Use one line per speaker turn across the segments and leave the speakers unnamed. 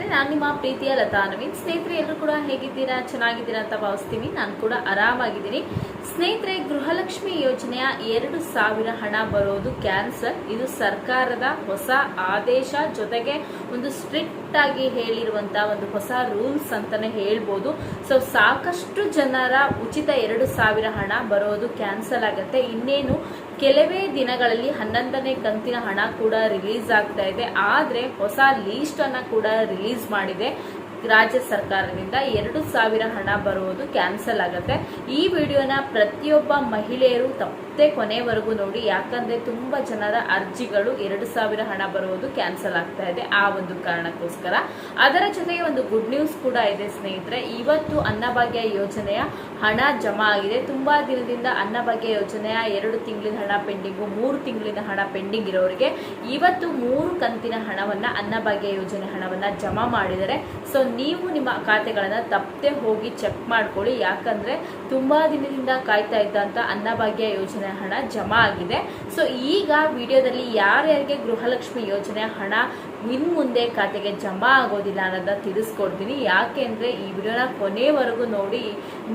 ಸ್ನೇಹಿತರೆ, ನಾನು ನಿಮ್ಮ ಪ್ರೀತಿಯ ಲತಾ ನವೀನ್. ಸ್ನೇಹಿತರೆ, ಎಲ್ಲರೂ ಕೂಡ ಹೇಗಿದ್ದೀರಾ? ಚೆನ್ನಾಗಿದ್ದೀರಾ ಅಂತ ಭಾವಿಸ್ತೀನಿ. ನಾನು ಕೂಡ ಆರಾಮಾಗಿದ್ದೀನಿ. ಸ್ನೇಹಿತರೆ, ಗೃಹಲಕ್ಷ್ಮಿ ಯೋಜನೆಯ ಎರಡು ಸಾವಿರ ಹಣ ಬರೋದು ಕ್ಯಾನ್ಸರ್ ಇದು ಸರ್ಕಾರದ ಹೊಸ ಆದೇಶ. ಜೊತೆಗೆ ಒಂದು ಸ್ಟ್ರಿಕ್ಟ್ ಆಗಿ ಹೇಳಿರುವಂತ ಒಂದು ಹೊಸ ರೂಲ್ಸ್ ಅಂತಾನೆ ಹೇಳ್ಬೋದು. ಸೊ ಸಾಕಷ್ಟು ಜನರ ಉಚಿತ ಎರಡು ಸಾವಿರ ಹಣ ಬರೋದು ಕ್ಯಾನ್ಸಲ್ ಆಗುತ್ತೆ. ಇನ್ನೇನು ಕೆಲವೇ ದಿನಗಳಲ್ಲಿ ಹನ್ನೊಂದನೇ ಕಂತಿನ ಹಣ ಕೂಡ ರಿಲೀಸ್ ಆಗ್ತಾ ಇದೆ. ಆದ್ರೆ ಹೊಸ ಲೀಸ್ಟ್ ಅನ್ನ ಕೂಡ ರಿಲೀಸ್ ಮಾಡಿದೆ. ರಾಜ್ಯ ಸರ್ಕಾರದಿಂದ ಎರಡು ಸಾವಿರ ಹಣ ಬರುವುದು ಕ್ಯಾನ್ಸಲ್ ಆಗುತ್ತೆ. ಈ ವಿಡಿಯೋನ ಪ್ರತಿಯೊಬ್ಬ ಮಹಿಳೆಯರು ತಪ್ಪದೆ ಕೊನೆವರೆಗೂ ನೋಡಿ, ಯಾಕಂದ್ರೆ ತುಂಬಾ ಜನರ ಅರ್ಜಿಗಳು ಎರಡು ಸಾವಿರ ಹಣ ಬರುವುದು ಕ್ಯಾನ್ಸಲ್ ಆಗ್ತಾ ಇದೆ ಆ ಒಂದು ಕಾರಣಕ್ಕೋಸ್ಕರ. ಅದರ ಜೊತೆಗೆ ಒಂದು ಗುಡ್ ನ್ಯೂಸ್ ಕೂಡ ಇದೆ ಸ್ನೇಹಿತರೆ, ಇವತ್ತು ಅನ್ನಭಾಗ್ಯ ಯೋಜನೆಯ ಹಣ ಜಮಾ ಆಗಿದೆ. ತುಂಬಾ ದಿನದಿಂದ ಅನ್ನಭಾಗ್ಯ ಯೋಜನೆಯ ಎರಡು ತಿಂಗಳಿನ ಹಣ ಪೆಂಡಿಂಗು, ಮೂರು ತಿಂಗಳಿನ ಹಣ ಪೆಂಡಿಂಗ್ ಇರೋರಿಗೆ, ಇವತ್ತು ಮೂರು ಕಂತಿನ ಹಣವನ್ನ ಅನ್ನಭಾಗ್ಯ ಯೋಜನೆ ಹಣವನ್ನ ಜಮಾ ಮಾಡಿದರೆ. ಸೊ ನೀವು ನಿಮ್ಮ ಖಾತೆಗಳನ್ನು ತಪ್ಪದೆ ಹೋಗಿ ಚೆಕ್ ಮಾಡ್ಕೊಳ್ಳಿ. ಯಾಕಂದ್ರೆ ತುಂಬಾ ದಿನದಿಂದ ಕಾಯ್ತಾ ಇದ್ದಂತ ಅನ್ನಭಾಗ್ಯ ಯೋಜನೆ ಹಣ ಜಮಾ ಆಗಿದೆ. ಸೊ ಈಗ ವಿಡಿಯೋದಲ್ಲಿ ಯಾರ್ಯಾರಿಗೆ ಗೃಹಲಕ್ಷ್ಮಿ ಯೋಜನೆ ಹಣ ಇನ್ ಮುಂದೆ ಖಾತೆಗೆ ಜಮಾ ಆಗೋದಿಲ್ಲ ಅನ್ನೋದನ್ನ ತಿಳಿಸ್ಕೊಡ್ತೀನಿ. ಯಾಕೆ ಅಂದರೆ ಈ ವಿಡಿಯೋನ ಕೊನೆವರೆಗೂ ನೋಡಿ.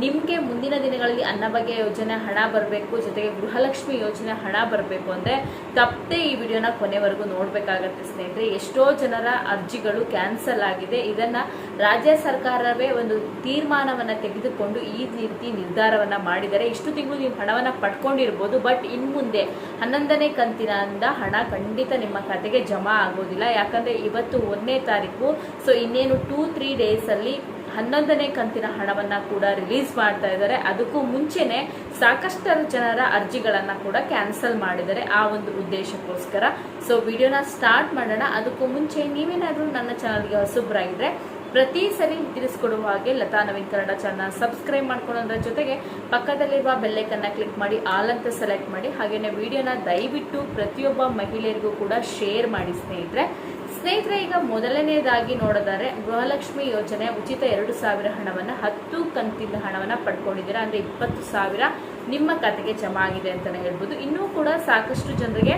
ನಿಮಗೆ ಮುಂದಿನ ದಿನಗಳಲ್ಲಿ ಅನ್ನಭಾಗ್ಯ ಯೋಜನೆ ಹಣ ಬರಬೇಕು, ಜೊತೆಗೆ ಗೃಹಲಕ್ಷ್ಮಿ ಯೋಜನೆ ಹಣ ಬರಬೇಕು ಅಂದ್ರೆ ತಪ್ಪದೆ ಈ ವಿಡಿಯೋನ ಕೊನೆವರೆಗೂ ನೋಡ್ಬೇಕಾಗತ್ತೆ ಸ್ನೇಹಿತರೆ. ಎಷ್ಟೋ ಜನರ ಅರ್ಜಿಗಳು ಕ್ಯಾನ್ಸಲ್ ಆಗಿದೆ. ಇದನ್ನ ರಾಜ್ಯ ಸರ್ಕಾರವೇ ಒಂದು ತೀರ್ಮಾನವನ್ನು ತೆಗೆದುಕೊಂಡು ಈ ರೀತಿ ನಿರ್ಧಾರವನ್ನ ಮಾಡಿದರೆ ಇಷ್ಟು ತಿಂಗಳು ನೀವು ಹಣವನ್ನ ಪಡ್ಕೊಂಡಿರ್ಬೋದು, ಬಟ್ ಇನ್ನು ಮುಂದೆ ಹನ್ನೊಂದನೇ ಕಂತಿನಿಂದ ಹಣ ಖಂಡಿತ ನಿಮ್ಮ ಖಾತೆಗೆ ಜಮಾ ಆಗೋದಿಲ್ಲ. ಯಾಕಂದ್ರೆ ಇವತ್ತು ಒಂದನೇ ತಾರೀಕು ಸೊ ಇನ್ನೇನು ಟೂ ತ್ರೀ ಡೇಸ್ ಅಲ್ಲಿ ಹನ್ನೊಂದನೇ ಕಂತಿನ ಹಣವನ್ನ ಕೂಡ ರಿಲೀಸ್ ಮಾಡ್ತಾ ಇದ್ದಾರೆ. ಅದಕ್ಕೂ ಮುಂಚೆನೆ ಸಾಕಷ್ಟು ಜನರ ಅರ್ಜಿಗಳನ್ನ ಕೂಡ ಕ್ಯಾನ್ಸಲ್ ಮಾಡಿದ್ದಾರೆ ಆ ಒಂದು ಉದ್ದೇಶಕ್ಕೋಸ್ಕರ. ಸೊ ವಿಡಿಯೋನ ಸ್ಟಾರ್ಟ್ ಮಾಡೋಣ. ಅದಕ್ಕೂ ಮುಂಚೆ ನೀವೇನಾದ್ರೂ ನನ್ನ ಚಾನಲ್ಗೆ ಹೊಸಬ್ರಾಗಿದ್ರೆ ಪ್ರತಿ ಸರಿ ತಿಳಿಸ್ಕೊಡುವ ಹಾಗೆ ಲತಾ ನವೀನ್ ಕನ್ನಡ ಚಾನಲ್ ಸಬ್ಸ್ಕ್ರೈಬ್ ಮಾಡ್ಕೊಳ್ಳೋದ್ರ ಜೊತೆಗೆ ಪಕ್ಕದಲ್ಲಿರುವ ಬೆಲ್ಲೈಕನ್ನ ಕ್ಲಿಕ್ ಮಾಡಿ ಆಲ್ ಅಂತ ಸೆಲೆಕ್ಟ್ ಮಾಡಿ ಹಾಗೆಯೇ ವಿಡಿಯೋನ ದಯವಿಟ್ಟು ಪ್ರತಿಯೊಬ್ಬ ಮಹಿಳೆಯರಿಗೂ ಕೂಡ ಶೇರ್ ಮಾಡಿ ಸ್ನೇಹಿತರೆ. ಸ್ನೇಹಿತರೆ, ಈಗ ಮೊದಲನೇದಾಗಿ ನೋಡೋದಾದ್ರೆ ಗೃಹಲಕ್ಷ್ಮಿ ಯೋಜನೆ ಉಚಿತ ಎರಡು ಸಾವಿರ ಹಣವನ್ನ ಹತ್ತು ಕಂತಿನ ಹಣವನ್ನ ಪಡ್ಕೊಂಡಿದ್ದೀರಾ, ಅಂದ್ರೆ ಇಪ್ಪತ್ತು ಸಾವಿರ ನಿಮ್ಮ ಖಾತೆಗೆ ಜಮಾ ಆಗಿದೆ ಅಂತಲೇ ಹೇಳ್ಬೋದು. ಇನ್ನೂ ಕೂಡ ಸಾಕಷ್ಟು ಜನರಿಗೆ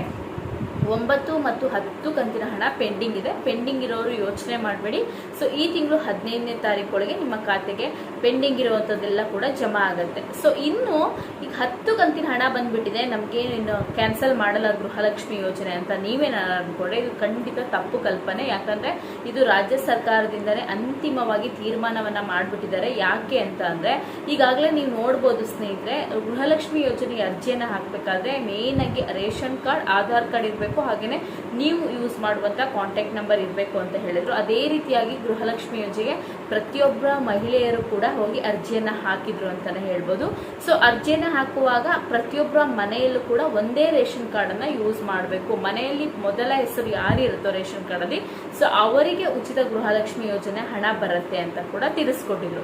ಒಂಬತ್ತು ಮತ್ತು ಹತ್ತು ಕಂತಿನ ಹಣ ಪೆಂಡಿಂಗ್ ಇದೆ. ಪೆಂಡಿಂಗ್ ಇರೋರು ಯೋಚನೆ ಮಾಡಬೇಡಿ. ಸೊ ಈ ತಿಂಗಳು ಹದಿನೈದನೇ ತಾರೀಕೊಳಗೆ ನಿಮ್ಮ ಖಾತೆಗೆ ಪೆಂಡಿಂಗ್ ಇರುವಂಥದ್ದೆಲ್ಲ ಕೂಡ ಜಮಾ ಆಗುತ್ತೆ. ಸೊ ಇನ್ನು ಈಗ ಹತ್ತು ಕಂತಿನ ಹಣ ಬಂದ್ಬಿಟ್ಟಿದೆ. ನಮಗೆ ಇನ್ನು ಕ್ಯಾನ್ಸಲ್ ಮಾಡಲ್ಲ ಗೃಹಲಕ್ಷ್ಮಿ ಯೋಜನೆ ಅಂತ ನೀವೇನು ಅನ್ಕೊಂಡ್ರೆ ಇದು ಖಂಡಿತ ತಪ್ಪು ಕಲ್ಪನೆ. ಯಾಕಂದರೆ ಇದು ರಾಜ್ಯ ಸರ್ಕಾರದಿಂದಲೇ ಅಂತಿಮವಾಗಿ ತೀರ್ಮಾನವನ್ನು ಮಾಡಿಬಿಟ್ಟಿದ್ದಾರೆ. ಯಾಕೆ ಅಂತ ಅಂದರೆ, ಈಗಾಗಲೇ ನೀವು ನೋಡ್ಬೋದು ಸ್ನೇಹಿತರೆ, ಗೃಹಲಕ್ಷ್ಮಿ ಯೋಜನೆಗೆ ಅರ್ಜಿಯನ್ನು ಹಾಕಬೇಕಾದ್ರೆ ಮೇಯ್ನಾಗಿ ರೇಷನ್ ಕಾರ್ಡ್, ಆಧಾರ್ ಕಾರ್ಡ್ ಇರಬೇಕು. ಹಾಗೇನೆ ನೀವು ಯೂಸ್ ಮಾಡುವಂಥ ಕಾಂಟ್ಯಾಕ್ಟ್ ನಂಬರ್ ಇರಬೇಕು ಅಂತ ಹೇಳಿದ್ರು. ಅದೇ ರೀತಿಯಾಗಿ ಗೃಹಲಕ್ಷ್ಮಿ ಯೋಜನೆಗೆ ಪ್ರತಿಯೊಬ್ಬ ಮಹಿಳೆಯರು ಕೂಡ ಹೋಗಿ ಅರ್ಜಿಯನ್ನ ಹಾಕಿದ್ರು ಅಂತಲೇ ಹೇಳ್ಬೋದು. ಸೊ ಅರ್ಜಿಯನ್ನು ಹಾಕುವಾಗ ಪ್ರತಿಯೊಬ್ಬರ ಮನೆಯಲ್ಲೂ ಕೂಡ ಒಂದೇ ರೇಷನ್ ಕಾರ್ಡ್ ಅನ್ನ ಯೂಸ್ ಮಾಡಬೇಕು. ಮನೆಯಲ್ಲಿ ಮೊದಲ ಹೆಸರು ಯಾರಿರುತ್ತೋ ರೇಷನ್ ಕಾರ್ಡ್ ಅಲ್ಲಿ ಸೊ ಅವರಿಗೆ ಉಚಿತ ಗೃಹಲಕ್ಷ್ಮಿ ಯೋಜನೆ ಹಣ ಬರುತ್ತೆ ಅಂತ ಕೂಡ ತಿಳಿಸ್ಕೊಟ್ಟಿದ್ರು.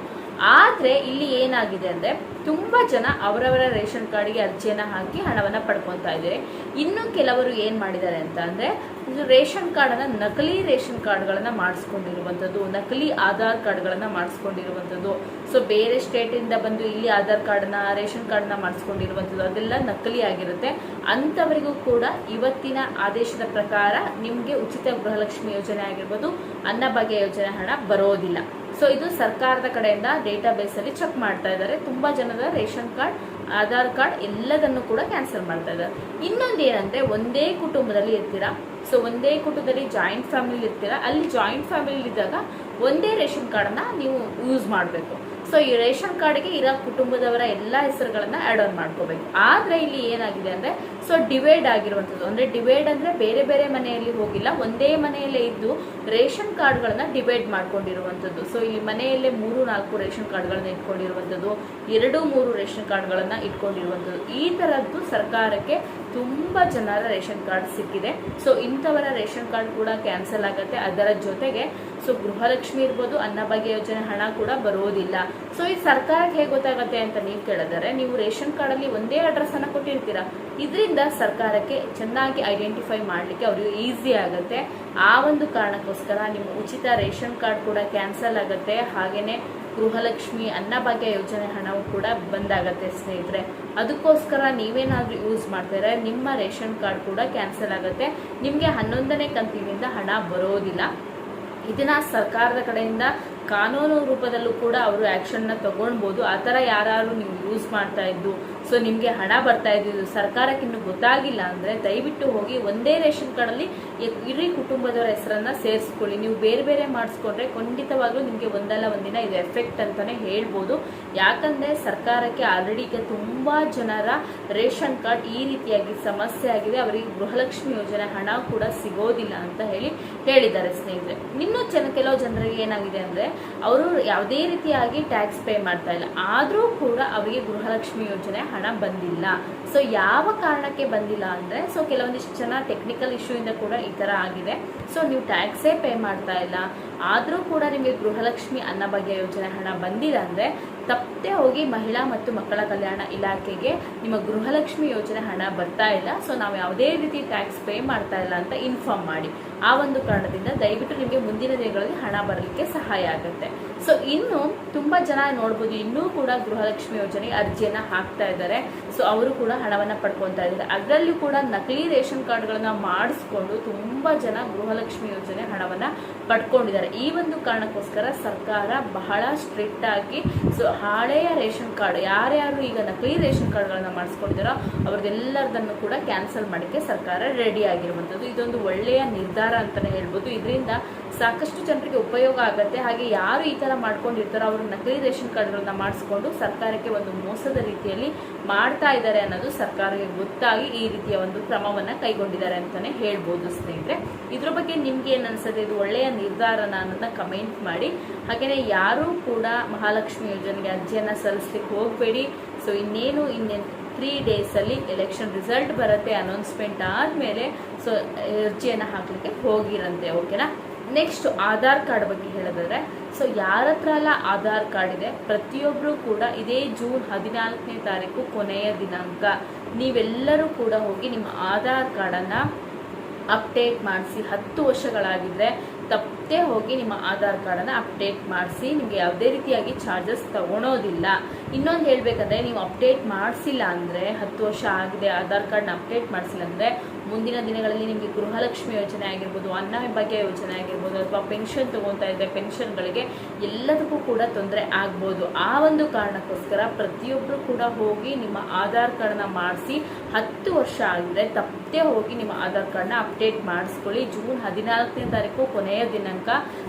ಆದ್ರೆ ಇಲ್ಲಿ ಏನಾಗಿದೆ ಅಂದರೆ ತುಂಬ ಜನ ಅವರವರ ರೇಷನ್ ಕಾರ್ಡ್ಗೆ ಅರ್ಜಿಯನ್ನು ಹಾಕಿ ಹಣವನ್ನು ಪಡ್ಕೊತಾ ಇದ್ದಾರೆ. ಇನ್ನು ಕೆಲವರು ಏನು ಮಾಡಿದ್ದಾರೆ ಅಂತ ಅಂದರೆ ರೇಷನ್ ಕಾರ್ಡನ್ನು ನಕಲಿ ರೇಷನ್ ಕಾರ್ಡ್ಗಳನ್ನು ಮಾಡಿಸ್ಕೊಂಡಿರುವಂಥದ್ದು, ನಕಲಿ ಆಧಾರ್ ಕಾರ್ಡ್ಗಳನ್ನು ಮಾಡಿಸ್ಕೊಂಡಿರುವಂಥದ್ದು. ಸೊ ಬೇರೆ ಸ್ಟೇಟಿಂದ ಬಂದು ಇಲ್ಲಿ ಆಧಾರ್ ಕಾರ್ಡನ್ನ ರೇಷನ್ ಕಾರ್ಡನ್ನ ಮಾಡಿಸ್ಕೊಂಡಿರುವಂಥದ್ದು ಅದೆಲ್ಲ ನಕಲಿ ಆಗಿರುತ್ತೆ. ಅಂಥವರಿಗೂ ಕೂಡ ಇವತ್ತಿನ ಆದೇಶದ ಪ್ರಕಾರ ನಿಮಗೆ ಉಚಿತ ಗೃಹಲಕ್ಷ್ಮಿ ಯೋಜನೆ ಆಗಿರ್ಬೋದು, ಅನ್ನಭಾಗ್ಯ ಯೋಜನೆ ಹಣ ಬರೋದಿಲ್ಲ. ಸೊ ಇದು ಸರ್ಕಾರದ ಕಡೆಯಿಂದ ಡೇಟಾ ಬೇಸ್ ಅಲ್ಲಿ ಚೆಕ್ ಮಾಡ್ತಾ ಇದ್ದಾರೆ. ತುಂಬಾ ಜನದ ರೇಷನ್ ಕಾರ್ಡ್, ಆಧಾರ್ ಕಾರ್ಡ್ ಎಲ್ಲದನ್ನು ಕೂಡ ಕ್ಯಾನ್ಸಲ್ ಮಾಡ್ತಾ ಇದ್ದಾರೆ. ಇನ್ನೊಂದು ಏನಂದ್ರೆ, ಒಂದೇ ಕುಟುಂಬದಲ್ಲಿ ಇರ್ತೀರಾ? ಸೊ ಒಂದೇ ಕುಟುಂಬದಲ್ಲಿ ಜಾಯಿಂಟ್ ಫ್ಯಾಮಿಲಿ ಇರ್ತೀರಾ? ಅಲ್ಲಿ ಜಾಯಿಂಟ್ ಫ್ಯಾಮಿಲಿ ಇದ್ದಾಗ ಒಂದೇ ರೇಷನ್ ಕಾರ್ಡನ್ನ ನೀವು ಯೂಸ್ ಮಾಡಬೇಕು. ಸೊ ಈ ರೇಷನ್ ಕಾರ್ಡ್ಗೆ ಇರೋ ಕುಟುಂಬದವರ ಎಲ್ಲ ಹೆಸರುಗಳನ್ನ ಆಡ್ ಆನ್ ಮಾಡ್ಕೋಬೇಕು. ಆದ್ರೆ ಇಲ್ಲಿ ಏನಾಗಿದೆ ಅಂದ್ರೆ ಸೊ ಡಿವೈಡ್ ಆಗಿರುವಂಥದ್ದು. ಅಂದ್ರೆ ಡಿವೈಡ್ ಅಂದ್ರೆ ಬೇರೆ ಬೇರೆ ಮನೆಯಲ್ಲಿ ಹೋಗಿಲ್ಲ, ಒಂದೇ ಮನೆಯಲ್ಲೇ ಇದ್ದು ರೇಷನ್ ಕಾರ್ಡ್ಗಳನ್ನ ಡಿವೈಡ್ ಮಾಡ್ಕೊಂಡಿರುವಂಥದ್ದು. ಸೊ ಇಲ್ಲಿ ಮನೆಯಲ್ಲೇ ಮೂರು, ನಾಲ್ಕು ರೇಷನ್ ಕಾರ್ಡ್ಗಳನ್ನ ಇಟ್ಕೊಂಡಿರುವಂಥದ್ದು, ಎರಡು, ಮೂರು ರೇಷನ್ ಕಾರ್ಡ್ಗಳನ್ನು ಇಟ್ಕೊಂಡಿರುವಂಥದ್ದು. ಈ ತರದ್ದು ಸರ್ಕಾರಕ್ಕೆ ತುಂಬಾ ಜನರ ರೇಷನ್ ಕಾರ್ಡ್ ಸಿಕ್ಕಿದೆ. ಸೊ ಇಂಥವರ ರೇಷನ್ ಕಾರ್ಡ್ ಕೂಡ ಕ್ಯಾನ್ಸಲ್ ಆಗುತ್ತೆ. ಅದರ ಜೊತೆಗೆ ಸೊ ಗೃಹಲಕ್ಷ್ಮಿ ಇರ್ಬೋದು, ಅನ್ನಭಾಗ್ಯ ಯೋಜನೆ ಹಣ ಕೂಡ ಬರೋದಿಲ್ಲ. ಸೊ ಈ ಸರ್ಕಾರಕ್ಕೆ ಹೇಗೆ ಗೊತ್ತಾಗತ್ತೆ ಅಂತ ನೀವು ಕೇಳಿದರೆ, ನೀವು ರೇಷನ್ ಕಾರ್ಡ್ ಅಲ್ಲಿ ಒಂದೇ ಅಡ್ರೆಸ್ ಅನ್ನ ಕೊಟ್ಟಿರ್ತೀರಾ. ಇದರಿಂದ ಸರ್ಕಾರಕ್ಕೆ ಚೆನ್ನಾಗಿ ಐಡೆಂಟಿಫೈ ಮಾಡಲಿಕ್ಕೆ ಅವರಿಗೆ ಈಸಿ ಆಗುತ್ತೆ. ಆ ಒಂದು ಕಾರಣಕ್ಕೋಸ್ಕರ ನಿಮ್ಮ ಉಚಿತ ರೇಷನ್ ಕಾರ್ಡ್ ಕೂಡ ಕ್ಯಾನ್ಸಲ್ ಆಗುತ್ತೆ. ಹಾಗೇನೆ ಗೃಹಲಕ್ಷ್ಮಿ ಅನ್ನಭಾಗ್ಯ ಯೋಜನೆ ಹಣವು ಕೂಡ ಬಂದಾಗತ್ತೆ ಸ್ನೇಹಿತರೆ. ಅದಕ್ಕೋಸ್ಕರ ನೀವೇನಾದ್ರೂ ಯೂಸ್ ಮಾಡ್ತಾರೆ ನಿಮ್ಮ ರೇಷನ್ ಕಾರ್ಡ್ ಕೂಡ ಕ್ಯಾನ್ಸಲ್ ಆಗುತ್ತೆ. ನಿಮಗೆ ಹನ್ನೊಂದನೇ ಕಂತಿನಿಂದ ಹಣ ಬರೋದಿಲ್ಲ. ಇದನ್ನ ಸರ್ಕಾರದ ಕಡೆಯಿಂದ ಕಾನೂನು ರೂಪದಲ್ಲೂ ಕೂಡ ಅವರು ಆಕ್ಷನ್ನ ತಗೊಳ್ಬೋದು. ಆ ಥರ ಯಾರು ನೀವು ಯೂಸ್ ಮಾಡ್ತಾ ಇದ್ದು ಸೊ ನಿಮಗೆ ಹಣ ಬರ್ತಾ ಇದ್ದು ಸರ್ಕಾರಕ್ಕೆ ಇನ್ನು ಗೊತ್ತಾಗಿಲ್ಲ ಅಂದರೆ ದಯವಿಟ್ಟು ಹೋಗಿ ಒಂದೇ ರೇಷನ್ ಕಾರ್ಡಲ್ಲಿ ಇಡೀ ಕುಟುಂಬದವರ ಹೆಸರನ್ನ ಸೇರಿಸ್ಕೊಳ್ಳಿ. ನೀವು ಬೇರೆ ಬೇರೆ ಮಾಡಿಸ್ಕೊಂಡ್ರೆ ಖಂಡಿತವಾಗ್ಲೂ ನಿಮಗೆ ಒಂದಲ್ಲ ಒಂದಿನ ಇದು ಎಫೆಕ್ಟ್ ಅಂತಲೇ ಹೇಳ್ಬೋದು. ಯಾಕಂದರೆ ಸರ್ಕಾರಕ್ಕೆ ಆಲ್ರೆಡಿ ಈಗ ತುಂಬ ಜನರ ರೇಷನ್ ಕಾರ್ಡ್ ಈ ರೀತಿಯಾಗಿ ಸಮಸ್ಯೆ ಆಗಿದೆ. ಅವರಿಗೆ ಗೃಹಲಕ್ಷ್ಮಿ ಯೋಜನೆ ಹಣ ಕೂಡ ಸಿಗೋದಿಲ್ಲ ಅಂತ ಹೇಳಿ ಹೇಳಿದ್ದಾರೆ ಸ್ನೇಹಿತರೆ. ಇನ್ನು ಜನ ಕೆಲವು ಜನರಿಗೆ ಏನಾಗಿದೆ ಅಂದ್ರೆ, ಅವರು ಯಾವುದೇ ರೀತಿಯಾಗಿ ಟ್ಯಾಕ್ಸ್ ಪೇ ಮಾಡ್ತಾ ಇಲ್ಲ. ಆದರೂ ಕೂಡ ಅವರಿಗೆ ಗೃಹಲಕ್ಷ್ಮಿ ಯೋಜನೆ ಹಣ ಬಂದಿಲ್ಲ. ಸೊ ಯಾವ ಕಾರಣಕ್ಕೆ ಬಂದಿಲ್ಲ ಅಂದರೆ ಸೊ ಕೆಲವೊಂದಿಷ್ಟು ಜನ ಟೆಕ್ನಿಕಲ್ ಇಶ್ಯೂ ಇಂದ ಕೂಡ ಈ ಥರ ಆಗಿದೆ. ಸೊ ನೀವು ಟ್ಯಾಕ್ಸೇ ಪೇ ಮಾಡ್ತಾ ಇಲ್ಲ. ಆದರೂ ಕೂಡ ನಿಮಗೆ ಗೃಹಲಕ್ಷ್ಮಿ ಅನ್ನಭಾಗ್ಯ ಯೋಜನೆ ಹಣ ಬಂದಿಲ್ಲ ಅಂದರೆ, ತಪ್ಪದೆ ಹೋಗಿ ಮಹಿಳಾ ಮತ್ತು ಮಕ್ಕಳ ಕಲ್ಯಾಣ ಇಲಾಖೆಗೆ ನಿಮ್ಮ ಗೃಹಲಕ್ಷ್ಮಿ ಯೋಜನೆ ಹಣ ಬರ್ತಾ ಇಲ್ಲ. ಸೊ ನಾವು ಯಾವುದೇ ರೀತಿ ಟ್ಯಾಕ್ಸ್ ಪೇ ಮಾಡ್ತಾ ಇಲ್ಲ ಅಂತ ಇನ್ಫಾರ್ಮ್ ಮಾಡಿ. ಆ ಒಂದು ಕಾರಣದಿಂದ ದಯವಿಟ್ಟು ನಿಮಗೆ ಮುಂದಿನ ದಿನಗಳಲ್ಲಿ ಹಣ ಬರಲಿಕ್ಕೆ ಸಹಾಯ ಆಗುತ್ತೆ. ಸೊ ಇನ್ನು ತುಂಬಾ ಜನ ನೋಡ್ಬೋದು, ಇನ್ನೂ ಕೂಡ ಗೃಹಲಕ್ಷ್ಮಿ ಯೋಜನೆ ಅರ್ಜಿಯನ್ನ ಹಾಕ್ತಾ ಇದ್ದಾರೆ. ಸೊ ಅವರು ಕೂಡ ಹಣವನ್ನ ಪಡ್ಕೊತಾ ಇದ್ದಾರೆ. ಅದರಲ್ಲೂ ಕೂಡ ನಕಲಿ ರೇಷನ್ ಕಾರ್ಡ್ಗಳನ್ನ ಮಾಡಿಸ್ಕೊಂಡು ತುಂಬಾ ಜನ ಗೃಹಲಕ್ಷ್ಮಿ ಯೋಜನೆ ಹಣವನ್ನ ಪಡ್ಕೊಂಡಿದ್ದಾರೆ. ಈ ಒಂದು ಕಾರಣಕ್ಕೋಸ್ಕರ ಸರ್ಕಾರ ಬಹಳ ಸ್ಟ್ರಿಕ್ಟ್ ಆಗಿ ಸೊ ಹಳೆಯ ರೇಷನ್ ಕಾರ್ಡ್, ಯಾರ್ಯಾರು ಈಗ ನಕಲಿ ರೇಷನ್ ಕಾರ್ಡ್ಗಳನ್ನು ಮಾಡಿಸ್ಕೊಂಡಿದ್ದಾರೋ ಅವ್ರದ್ದೆಲ್ಲರದನ್ನು ಕೂಡ ಕ್ಯಾನ್ಸಲ್ ಮಾಡೋಕ್ಕೆ ಸರ್ಕಾರ ರೆಡಿ ಆಗಿರುವಂಥದ್ದು. ಇದೊಂದು ಒಳ್ಳೆಯ ನಿರ್ಧಾರ ಅಂತಲೇ ಹೇಳ್ಬೋದು. ಇದರಿಂದ ಸಾಕಷ್ಟು ಜನರಿಗೆ ಉಪಯೋಗ ಆಗುತ್ತೆ. ಹಾಗೆ ಯಾರು ಈ ಥರ ಮಾಡ್ಕೊಂಡಿರ್ತಾರೋ ಅವರು ನಕಲಿ ರೇಷನ್ ಕಾರ್ಡ್ಗಳನ್ನು ಮಾಡಿಸ್ಕೊಂಡು ಸರ್ಕಾರಕ್ಕೆ ಒಂದು ಮೋಸದ ರೀತಿಯಲ್ಲಿ ಮಾಡ್ತಾ ಇದ್ದಾರೆ ಅನ್ನೋದು ಸರ್ಕಾರಕ್ಕೆ ಗೊತ್ತಾಗಿ ಈ ರೀತಿಯ ಒಂದು ಕ್ರಮವನ್ನು ಕೈಗೊಂಡಿದ್ದಾರೆ ಅಂತಲೇ ಹೇಳ್ಬೋದು ಸ್ನೇಹಿತರೆ. ಇದ್ರ ಬಗ್ಗೆ ನಿಮ್ಗೆ ಏನು ಅನ್ಸುತ್ತೆ? ಇದು ಒಳ್ಳೆಯ ನಿರ್ಧಾರನ ಅನ್ನೋದನ್ನ ಕಮೆಂಟ್ ಮಾಡಿ. ಹಾಗೆಯೇ ಯಾರೂ ಕೂಡ ಮಹಾಲಕ್ಷ್ಮಿ ಯೋಜನೆಗೆ ಅರ್ಜಿಯನ್ನು ಸಲ್ಲಿಸ್ಲಿಕ್ಕೆ ಹೋಗಬೇಡಿ. ಸೊ ಇನ್ನೇನು ಇನ್ನೇನು ತ್ರೀ ಡೇಸಲ್ಲಿ ಎಲೆಕ್ಷನ್ ರಿಸಲ್ಟ್ ಬರುತ್ತೆ ಅನೌನ್ಸ್ಮೆಂಟ್ ಆದಮೇಲೆ ಸೊ ಅರ್ಜಿಯನ್ನು ಹಾಕಲಿಕ್ಕೆ ಹೋಗಿರಂತೆ ಓಕೆನಾ ನೆಕ್ಸ್ಟ್ ಆಧಾರ್ ಕಾರ್ಡ್ ಬಗ್ಗೆ ಹೇಳೋದಾದ್ರೆ ಸೊ ಯಾರ ಹತ್ರ ಎಲ್ಲ ಆಧಾರ್ ಕಾರ್ಡ್ ಇದೆ ಪ್ರತಿಯೊಬ್ಬರು ಕೂಡ ಇದೇ ಜೂನ್ ಹದಿನಾಲ್ಕನೇ ತಾರೀಕು ಕೊನೆಯ ದಿನಾಂಕ. ನೀವೆಲ್ಲರೂ ಕೂಡ ಹೋಗಿ ನಿಮ್ಮ ಆಧಾರ್ ಕಾರ್ಡನ್ನು ಅಪ್ಡೇಟ್ ಮಾಡಿಸಿ, ಹತ್ತು ವರ್ಷಗಳಾಗಿದ್ರೆ ತಪ್ಪದೆ ಹೋಗಿ ನಿಮ್ಮ ಆಧಾರ್ ಕಾರ್ಡನ್ನು ಅಪ್ಡೇಟ್ ಮಾಡಿಸಿ, ನಿಮಗೆ ಯಾವುದೇ ರೀತಿಯಾಗಿ ಚಾರ್ಜಸ್ ತಗೊಳೋದಿಲ್ಲ. ಇನ್ನೊಂದು ಹೇಳಬೇಕಂದ್ರೆ, ನೀವು ಅಪ್ಡೇಟ್ ಮಾಡಿಸಿಲ್ಲ ಅಂದರೆ, ಹತ್ತು ವರ್ಷ ಆಗಿದೆ, ಆಧಾರ್ ಕಾರ್ಡ್ನ ಅಪ್ಡೇಟ್ ಮಾಡಿಸಿಲ್ಲ ಅಂದರೆ ಮುಂದಿನ ದಿನಗಳಲ್ಲಿ ನಿಮಗೆ ಗೃಹಲಕ್ಷ್ಮಿ ಯೋಜನೆ ಆಗಿರ್ಬೋದು, ಅನ್ನ ಭಾಗ್ಯ ಯೋಜನೆ ಆಗಿರ್ಬೋದು, ಅಥವಾ ಪೆನ್ಷನ್ ತಗೊತಾ ಇದ್ದರೆ ಪೆನ್ಷನ್ಗಳಿಗೆ ಎಲ್ಲದಕ್ಕೂ ಕೂಡ ತೊಂದರೆ ಆಗ್ಬೋದು. ಆ ಒಂದು ಕಾರಣಕ್ಕೋಸ್ಕರ ಪ್ರತಿಯೊಬ್ಬರು ಕೂಡ ಹೋಗಿ ನಿಮ್ಮ ಆಧಾರ್ ಕಾರ್ಡ್ನ ಮಾಡಿಸಿ ಹತ್ತು ವರ್ಷ ಆಗಿದೆ ತಪ್ಪದೇ ಹೋಗಿ ನಿಮ್ಮ ಆಧಾರ್ ಕಾರ್ಡ್ನ ಅಪ್ಡೇಟ್ ಮಾಡಿಸ್ಕೊಳ್ಳಿ. ಜೂನ್ ಹದಿನಾಲ್ಕನೇ ತಾರೀಕು ಕೊನೆಯ ದಿನಾಂಕ.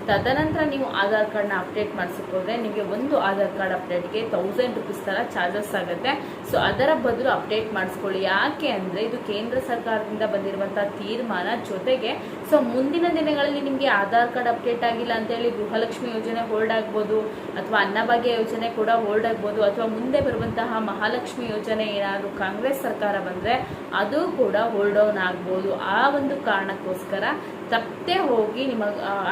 ತದನಂತರ ನೀವು ಆಧಾರ್ ಕಾರ್ಡ್ನ ಅಪ್ಡೇಟ್ ಮಾಡಿಸ್ಕೊಂಡ್ರೆ ನಿಮಗೆ ಒಂದು ಆಧಾರ್ ಕಾರ್ಡ್ ಅಪ್ಡೇಟ್ಗೆ ತೌಸಂಡ್ ರುಪೀಸ್ ಥರ ಚಾರ್ಜಸ್ ಆಗುತ್ತೆ. ಸೊ ಅದರ ಬದಲು ಅಪ್ಡೇಟ್ ಮಾಡಿಸ್ಕೊಳ್ಳಿ. ಯಾಕೆ ಅಂದರೆ ಇದು ಕೇಂದ್ರ ಸರ್ಕಾರದಿಂದ ಬಂದಿರುವಂತಹ ತೀರ್ಮಾನ ಜೊತೆಗೆ ಸೊ ಮುಂದಿನ ದಿನಗಳಲ್ಲಿ ನಿಮಗೆ ಆಧಾರ್ ಕಾರ್ಡ್ ಅಪ್ಡೇಟ್ ಆಗಿಲ್ಲ ಅಂತ ಹೇಳಿ ಗೃಹಲಕ್ಷ್ಮಿ ಯೋಜನೆ ಹೋಲ್ಡ್ ಆಗ್ಬೋದು, ಅಥವಾ ಅನ್ನಭಾಗ್ಯ ಯೋಜನೆ ಕೂಡ ಹೋಲ್ಡ್ ಆಗ್ಬೋದು, ಅಥವಾ ಮುಂದೆ ಬರುವಂತಹ ಮಹಾಲಕ್ಷ್ಮಿ ಯೋಜನೆ ಏನಾದರೂ ಕಾಂಗ್ರೆಸ್ ಸರ್ಕಾರ ಬಂದರೆ ಅದು ಕೂಡ ಹೋಲ್ಡ್ ಡೌನ್ ಆಗ್ಬೋದು. ಆ ಒಂದು ಕಾರಣಕ್ಕೋಸ್ಕರ ತಪ್ಪದೆ ಹೋಗಿ ನಿಮ್ಮ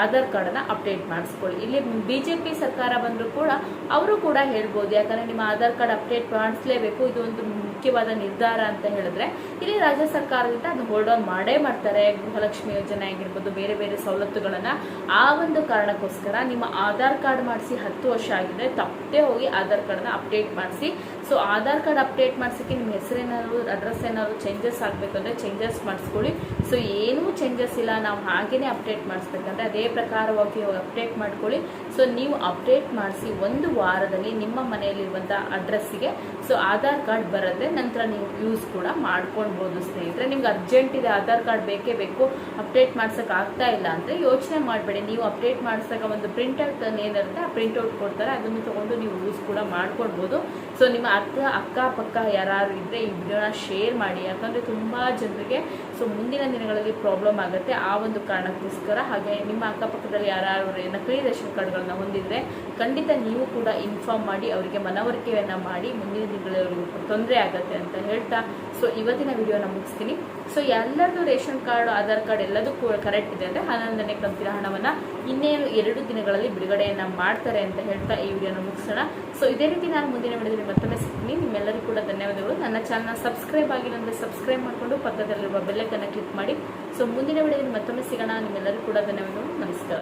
ಆಧಾರ್ ಕಾರ್ಡನ್ನು ಅಪ್ಡೇಟ್ ಮಾಡಿಸ್ಕೊಳ್ಳಿ. ಇಲ್ಲಿ ಬಿ ಜೆ ಪಿ ಸರ್ಕಾರ ಬಂದರೂ ಕೂಡ ಅವರು ಕೂಡ ಹೇಳ್ಬೋದು, ಯಾಕಂದರೆ ನಿಮ್ಮ ಆಧಾರ್ ಕಾರ್ಡ್ ಅಪ್ಡೇಟ್ ಮಾಡಿಸ್ಲೇಬೇಕು, ಇದು ಒಂದು ಮುಖ್ಯವಾದ ನಿರ್ಧಾರ ಅಂತ ಹೇಳಿದ್ರೆ, ಇಲ್ಲಿ ರಾಜ್ಯ ಸರ್ಕಾರದಿಂದ ಅದು ಹೋಲ್ಡ್ ಆನ್ ಮಾಡೇ ಮಾಡ್ತಾರೆ. ಗೃಹಲಕ್ಷ್ಮಿ ಯೋಜನೆ ಆಗಿರ್ಬೋದು, ಬೇರೆ ಬೇರೆ ಸವಲತ್ತುಗಳನ್ನ ಆ ಒಂದು ಕಾರಣಕ್ಕೋಸ್ಕರ ನಿಮ್ಮ ಆಧಾರ್ ಕಾರ್ಡ್ ಮಾಡಿಸಿ ಹತ್ತು ವರ್ಷ ಆಗಿದೆ, ತಪ್ಪದೆ ಹೋಗಿ ಆಧಾರ್ ಕಾರ್ಡ್ನ ಅಪ್ಡೇಟ್ ಮಾಡಿಸಿ ಸೊ ಆಧಾರ್ ಕಾರ್ಡ್ ಅಪ್ಡೇಟ್ ಮಾಡಿಸೋಕ್ಕೆ ನಿಮ್ಮ ಹೆಸರೇನಾದ್ರು ಅಡ್ರೆಸ್ ಏನಾದ್ರು ಚೇಂಜಸ್ ಆಗಬೇಕಂದ್ರೆ ಚೇಂಜಸ್ ಮಾಡಿಸ್ಕೊಳ್ಳಿ. ಸೊ ಏನೂ ಚೇಂಜಸ್ ಇಲ್ಲ. ನಾವು ಹಾಗೇನೆ ಅಪ್ಡೇಟ್ ಮಾಡಿಸ್ಬೇಕಂದ್ರೆ ಅದೇ ಪ್ರಕಾರವಾಗಿ ಅಪ್ಡೇಟ್ ಮಾಡ್ಕೊಳ್ಳಿ. ಸೊ ನೀವು ಅಪ್ಡೇಟ್ ಮಾಡಿಸಿ ಒಂದು ವಾರದಲ್ಲಿ ನಿಮ್ಮ ಮನೆಯಲ್ಲಿರುವಂಥ ಅಡ್ರೆಸ್ಸಿಗೆ ಸೊ ಆಧಾರ್ ಕಾರ್ಡ್ ಬರುತ್ತೆ ನಂತರ ನೀವು ಯೂಸ್ ಕೂಡ ಮಾಡ್ಕೊಳ್ಬೋದು ಸ್ನೇಹಿತರೆ. ನಿಮ್ಗೆ ಅರ್ಜೆಂಟ್ ಇದೆ ಆಧಾರ್ ಕಾರ್ಡ್ ಬೇಕೇ ಬೇಕು ಅಪ್ಡೇಟ್ ಆಗ್ತಾ ಇಲ್ಲ ಅಂದರೆ ಯೋಚನೆ ಮಾಡಬೇಡಿ. ನೀವು ಅಪ್ಡೇಟ್ ಮಾಡ್ಸಕ ಒಂದು ಪ್ರಿಂಟ್ಔಟ್ ಏನಿರುತ್ತೆ, ಆ ಪ್ರಿಂಟ್ಔಟ್ ಕೊಡ್ತಾರೆ, ಅದನ್ನು ತೊಗೊಂಡು ನೀವು ಯೂಸ್ ಕೂಡ ಮಾಡ್ಕೊಳ್ಬೋದು. ಸೊ ನಿಮ್ಮ ಅಕ್ಕ ಅಕ್ಕಪಕ್ಕ ಯಾರು ಇದ್ದರೆ ಈ ವಿಡಿಯೋನ ಶೇರ್ ಮಾಡಿ. ಯಾಕಂದರೆ ತುಂಬ ಜನರಿಗೆ ಸೊ ಮುಂದಿನ ದಿನಗಳಲ್ಲಿ ಪ್ರಾಬ್ಲಮ್ ಆಗುತ್ತೆ ಆ ಒಂದು ಕಾರಣಕ್ಕೋಸ್ಕರ. ಹಾಗೆ ನಿಮ್ಮ ಅಕ್ಕಪಕ್ಕದಲ್ಲಿ ಯಾರು ನಕಲಿ ರೇಷನ್ ಕಾರ್ಡ್ಗಳನ್ನ ಹೊಂದಿದ್ರೆ ಖಂಡಿತ ನೀವು ಕೂಡ ಇನ್ಫಾರ್ಮ್ ಮಾಡಿ, ಅವರಿಗೆ ಮನವರಿಕೆಯನ್ನು ಮಾಡಿ, ಮುಂದಿನ ದಿನಗಳಲ್ಲಿ ಅವ್ರಿಗೆ ತೊಂದರೆ ಆಗುತ್ತೆ ಅಂತ ಹೇಳ್ತಾ ಸೊ ಇವತ್ತಿನ ವಿಡಿಯೋನ ಮುಗಿಸ್ತೀನಿ. ಸೊ ಎಲ್ಲರದು ರೇಷನ್ ಕಾರ್ಡ್, ಆಧಾರ್ ಕಾರ್ಡ್ ಎಲ್ಲದಕ್ಕೂ ಕರೆಕ್ಟ್ ಇದೆ ಅಂದರೆ ಹನ್ನೊಂದನೇ ಕಂತಿನ ಹಣವನ್ನು ಇನ್ನೇನು ಎರಡು ದಿನಗಳಲ್ಲಿ ಬಿಡುಗಡೆಯನ್ನು ಮಾಡ್ತಾರೆ ಅಂತ ಹೇಳ್ತಾ ಈ ವಿಡಿಯೋನ ಮುಗಿಸೋಣ. ಸೊ ಇದೇ ರೀತಿ ನಾನು ಮುಂದಿನ ವಿಡಿಯೋದಲ್ಲಿ ಮತ್ತೊಮ್ಮೆ ಸಿಗ್ತೀನಿ ನಿಮ್ಮೆಲ್ಲರಿಗೂ ಕೂಡ ಧನ್ಯವಾದಗಳು. ನನ್ನ ಚಾನಲ್ನ ಸಬ್ಸ್ಕ್ರೈಬ್ ಆಗಿಲ್ಲ ಅಂದರೆ ಸಬ್ಸ್ಕ್ರೈಬ್ ಮಾಡಿಕೊಂಡು ಪಕ್ಕದಲ್ಲಿರುವ ಬೆಲ್ಲೈಕನ್ನು ಕ್ಲಿಕ್ ಮಾಡಿ. ಸೊ ಮುಂದಿನ ವಿಡಿಯೋದಲ್ಲಿ ಮತ್ತೊಮ್ಮೆ ಸಿಗೋಣ. ನಿಮ್ಮೆಲ್ಲರಿಗೂ ಕೂಡ ಧನ್ಯವಾದಗಳು. ನಮಸ್ಕಾರ.